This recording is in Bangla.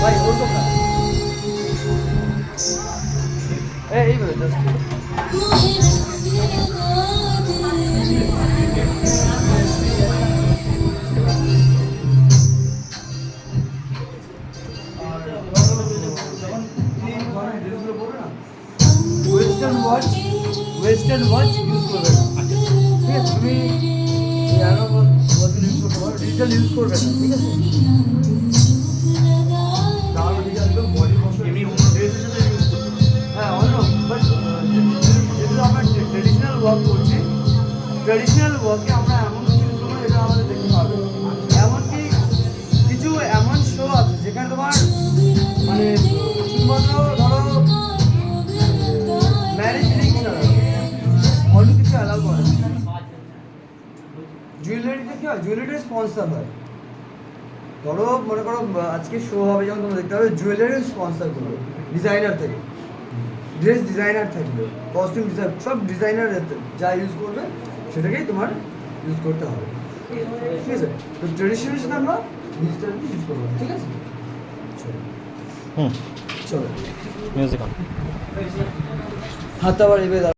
ভাই ওরকম না এই just western watch western watch use করবে। ঠিক আছে, তুমি ডিজিটাল ইউজ করবে না, ঠিক আছে? ওয়ার্ক করছি। ট্রেডিশনাল ওয়ার্কে আমরা এমন কিছু যেটা আমাদের দেখতে পাবে এমনকি কিছু এমন শো আছে যেখানে তোমার মানে ধরো ম্যারেজ রিং কিছু অ্যালাউ করে জুয়েলারিতে কি হয়? জুয়েলারি স্পন্সর হয়। ধরো, মনে করো আজকে শো হবে, যেমন তোমরা দেখতে পাবে জুয়েলারি স্পন্সর করবে ডিজাইনার থেকে। ড্রেস ডিজাইনার থাকবে কস্টিউম ডিজাইন সব ডিজাইনার যা ইউজ করবে সেটাকেই তোমার ইউজ করতে হবে। ঠিক আছে? তো ট্রেডিশনের সাথে আমরা ডিজিটাল ইউজ করব ঠিক আছে? চলো। হুম। চলো। মিউজিক হাত আবার এবার